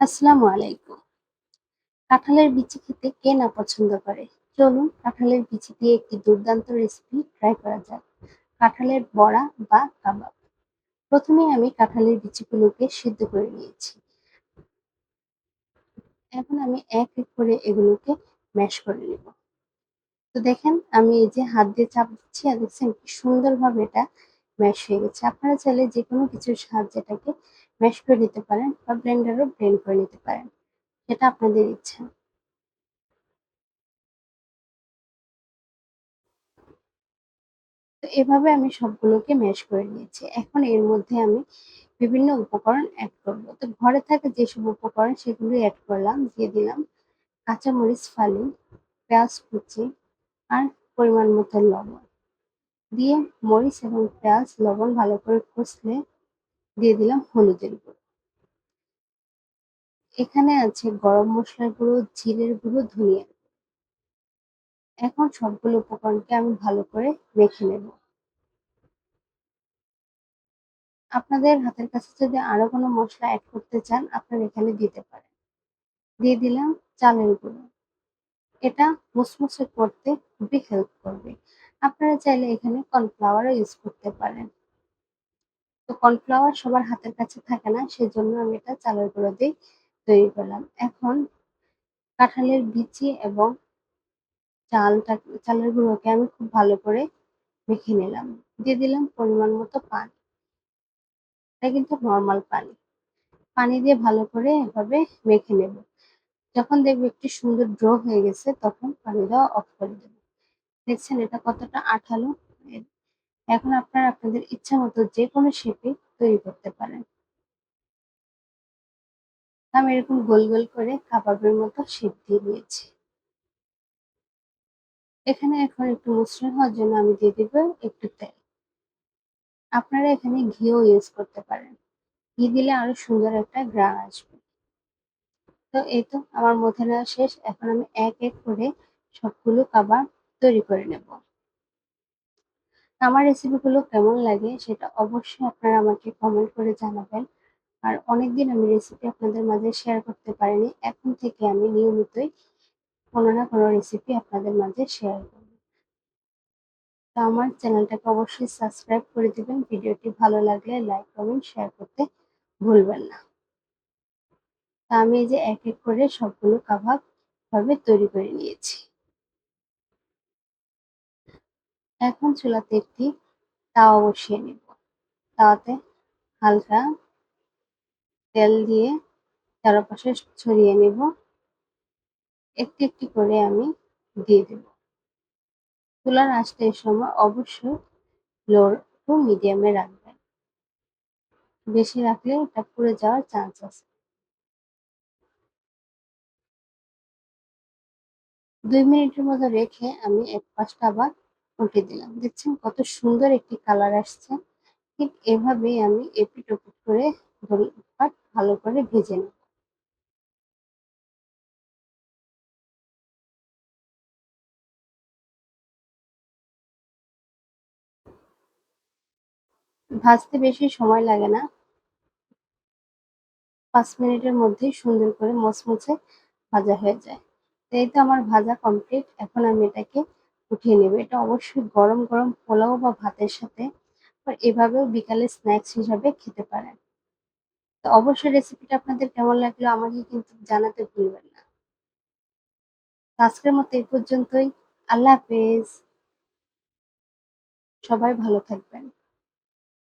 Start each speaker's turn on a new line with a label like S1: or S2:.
S1: আসসালামু আলাইকুম। কাঁঠালের বিচি খেতে কে না পছন্দ করে? চলুন কাঁঠালের বিচি দিয়ে একটি দুর্দান্ত রেসিপি ট্রাই করা যাক। কাঁঠালের বড়া বা কাবাব। প্রথমে আমি কাঁঠালের বিচিগুলোকে সিদ্ধ করে নিয়েছি। এখন আমি এক এক করে এগুলোকে ম্যাশ করে নেব। তো দেখেন, আমি এই যে হাত দিয়ে চাপ দিচ্ছি আর দেখছেন কি সুন্দরভাবে এটা ম্যাশ হয়ে গেছে। আপনারা চাইলে যে কোনো কিছুর সাহায্যে এটাকে ম্যাশ করে নিতে পারেন বা ব্লেন্ডারও ব্লেন্ড করে নিতে পারেন। সেটা আপনাদের ইচ্ছা। তো এভাবে আমি সবগুলোকে ম্যাশ করে নিয়েছি। এখন এর মধ্যে আমি বিভিন্ন উপকরণ অ্যাড করব। তো ঘরে থাকা যেসব উপকরণ সেগুলো অ্যাড করলাম, দিয়ে দিলাম। কাঁচামরিচ, ফালি, পেঁয়াজ কুচি আর পরিমাণ মতো লবণ। দিয়ে মরিচ এবং পেঁয়াজ, লবণ ভালো করে কষলে দিয়ে দিলাম হলুদের গুঁড়ো। এখানে আছে গরম মশলার গুঁড়ো, জিরের গুঁড়ো ধনিয়ার এখন সবগুলো উপকরণকে আমি ভালো করে মেখে নেব। আপনাদের হাতের কাছে যদি আরও কোনো মশলা অ্যাড করতে চান, আপনারা এখানে দিতে পারেন। দিয়ে দিলাম চালের গুঁড়ো। এটা মুসমুসে করতে খুবই হেল্প করবে। আপনারা চাইলে এখানে কর্নফ্লাওয়ারও ইউজ করতে পারেন। তো কর্নফ্লাওয়ার সবার হাতের কাছে থাকে না, সেজন্য আমি এটা চালের গুঁড়ো দিয়ে তৈরি করলাম। এখন কাঁঠালের বিচি এবং চালটা, চালের গুঁড়োকে আমি খুব ভালো করে মেখে নিলাম। দিয়ে দিলাম পরিমাণ মতো পানি। এটা কিন্তু নর্মাল পানি। পানি দিয়ে ভালো করে এভাবে মেখে নেব। যখন দেখব একটু সুন্দর ড্র হয়ে গেছে, তখন পানি দেওয়া অফ করে দেব। দেখছেন এটা কতটা আঠালো? এখন আপনারা আপনাদের ইচ্ছা মতো যে কোনো শেপে তৈরি করতে পারেন। আমি এরকম গোল গোল করে কাবাবের মতো শেপ দিয়ে দিয়েছি। এখানে এখন একটু মসৃণ হওয়ার জন্য আমি দিয়ে দিব একটু তেল। আপনারা এখানে ঘিও ইউজ করতে পারেন। ঘি দিলে আরও সুন্দর একটা গ্রান আসবে। তো এই তো আমার মধ্যে নেওয়া শেষ। এখন আমি এক এক করে সবগুলো কাবাব তৈরি করে নেব। আমার রেসিপিগুলো কেমন লাগে সেটা অবশ্যই আপনারা আমাকে কমেন্ট করে জানাবেন। আর অনেকদিন আমি রেসিপি আপনাদের মাঝে শেয়ার করতে পারিনি, এখন থেকে আমি নিয়মিতই কোনো না কোনো রেসিপি আপনাদের মাঝে শেয়ার করব। তো আমার চ্যানেলটাকে অবশ্যই সাবস্ক্রাইব করে দেবেন, ভিডিওটি ভালো লাগলে লাইক কমেন্ট শেয়ার করতে ভুলবেন না। তা আমি এই যে এক এক করে সবগুলো কাবাব ভাবে তৈরি করে নিয়েছি। এখন চুলাতে একটি তাওয়া বসিয়ে নেব। তাওয়াতে হালকা তেল দিয়ে চারপাশে ছড়িয়ে নেব। একটি একটি করে আমি দিয়ে দেব। চুলার আঁচটা এই সময় অবশ্যই লো টু মিডিয়ামে রাখবেন। বেশি রাখলে এটা পুড়ে যাওয়ার চান্স আছে। দুই মিনিটের মতো রেখে আমি এক পাশটা আবার উল্টে দিলাম। দেখছেন কত সুন্দর একটি কালার আসছে। ঠিক এভাবেই আমি এপিট ওপিট করে ভালো করে ভেজে নেব। ভাজতে বেশি সময় লাগে না। পাঁচ মিনিটের মধ্যেই সুন্দর করে মচমচে ভাজা হয়ে যায়। এই তো আমার ভাজা কমপ্লিট এখন আমি এটাকে উঠিয়ে নেবে। এটা অবশ্যই গরম গরম পোলাও বা ভাতের সাথে এভাবেও বিকালে স্ন্যাক্স হিসাবে খেতে পারেন। তো অবশ্যই রেসিপিটা আপনাদের কেমন লাগল আমাকে কিন্তু জানাতে ভুলবেন না। আজকের মতো এই পর্যন্তই। আল্লাহ হাফেজ। সবাই ভালো থাকবেন।